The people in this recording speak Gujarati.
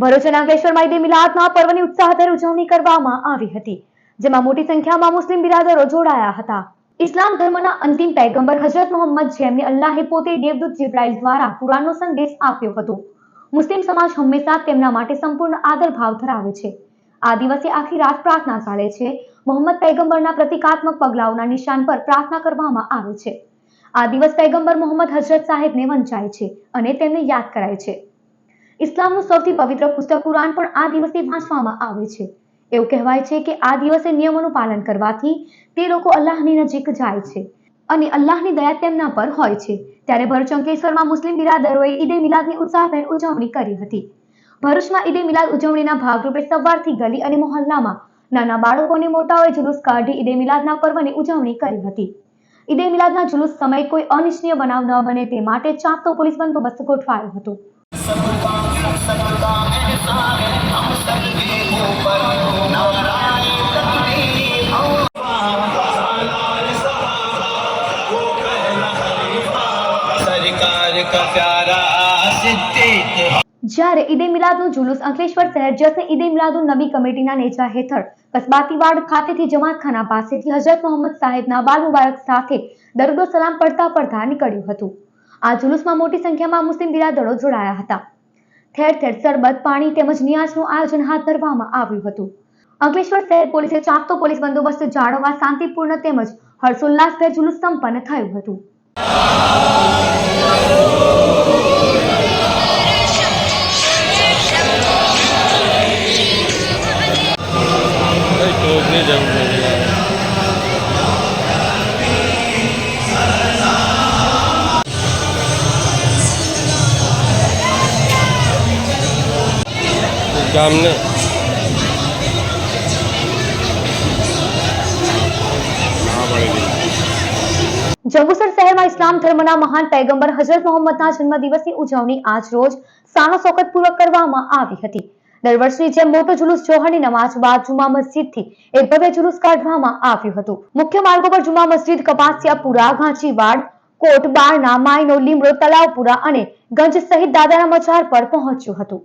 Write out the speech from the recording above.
ભરૂચના અંકલેશ્વરમાં ઈદે મિલાદના પર્વની ઉત્સાહભેર ઉજવણી કરવામાં આવી હતી, જેમાં મોટી સંખ્યામાં મુસ્લિમ બિરાદરો જોડાયા હતા. ઇસ્લામ ધર્મના અંતિમ પૈગંબર હજરત મોહમ્મદ, જેમને અલ્લાહે પોતે દેવદૂત જિબ્રાઇલ દ્વારા કુરાનનો સંદેશ આપ્યો હતો. મુસ્લિમ સમાજ હંમેશા તેમના માટે સંપૂર્ણ આદર ભાવ ધરાવે છે. આ દિવસે આખી રાત પ્રાર્થના ચાલે છે. મોહમ્મદ પૈગંબરના પ્રતિકાત્મક પગલાઓના નિશાન પર પ્રાર્થના કરવામાં આવે છે. આ દિવસ પૈગંબર મોહમ્મદ હજરત સાહેબને વંચાય છે અને તેમને યાદ કરાય છે. ઇસ્લામનું સૌથી પવિત્ર પુસ્તક કુરાન પણ આ દિવસે વાંચવામાં આવે છે. એવું કહેવાય છે કે આ દિવસે નિયમોનું પાલન કરવાથી તે લોકો અલ્લાહની નજીક જાય છે અને અલ્લાહની દયા તેમના પર હોય છે. ત્યારે ભરચંકેશ્વરમાં મુસ્લિમ બિરાદરોએ ઈદે મિલાદની ઉત્સાહભેર ઉજવણી કરી હતી. ભરૂચમાં ઈદે મિલાદ ઉજવણીના ભાગરૂપે સવારથી ગલી અને મોહલ્લામાં નાના બાળકોને મોટાઓએ જુલુસ કાઢી ઈદે મિલાદના પર્વની ઉજવણી કરી હતી. ઈદે મિલાદના જુલુસ સમયે કોઈ અનિચ્છનીય બનાવ ન બને તે માટે ચાંપતો પોલીસ બંદોબસ્ત ગોઠવાયો હતો. જ્યારે ઈદે મિલાદનું જુલુસ અંકલેશ્વર શહેર જશે ઈદે મિલાદુન નબી કમિટીના નેજા હેઠળ કસબાતીવાડ ખાતેથી જમાતખાના પાસેથી હજરત મોહમ્મદ સાહેબના બાલ મુબારક સાથે દરગો સલામ પડતા પડતા નીકળ્યું હતું. આ જુલુસમાં મોટી સંખ્યામાં મુસ્લિમ બિરાદરો જોડાયા હતા. ઠેર ઠેર શરબત, પાણી તેમજ નિયાઝનું આયોજન હાથ ધરવામાં આવ્યું હતું. અંકલેશ્વર શહેર પોલીસે ચાંપતો પોલીસ બંદોબસ્ત જાળવવા શાંતિપૂર્ણ તેમજ હર્ષોલ્લાસભેર જુલુસ સંપન્ન થયું હતું. Damn it. જંબુસર શહેરમાં ઇસ્લામ ધર્મના મહાન પૈગંબર હજરત મોહમ્મદના જન્મદિવસની ઉજવણી આજ રોજ સાનો શોકતપૂર્વક કરવામાં આવી હતી. દર વર્ષની જેમ મોટો જુલુસ જોહરની નમાજ બાદ જુમા મસ્જિદથી એક ભવ્ય જુલુસ કાઢવામાં આવ્યું હતું. મુખ્ય માર્ગો પર જુમા મસ્જિદ, કપાસિયાપુરા, ઘાંચીવાડ કોટ બારણા માયનો લીમડો તલાવપુરા અને ગંજ સહિત દાદાના મજાર પર પહોંચ્યું હતું.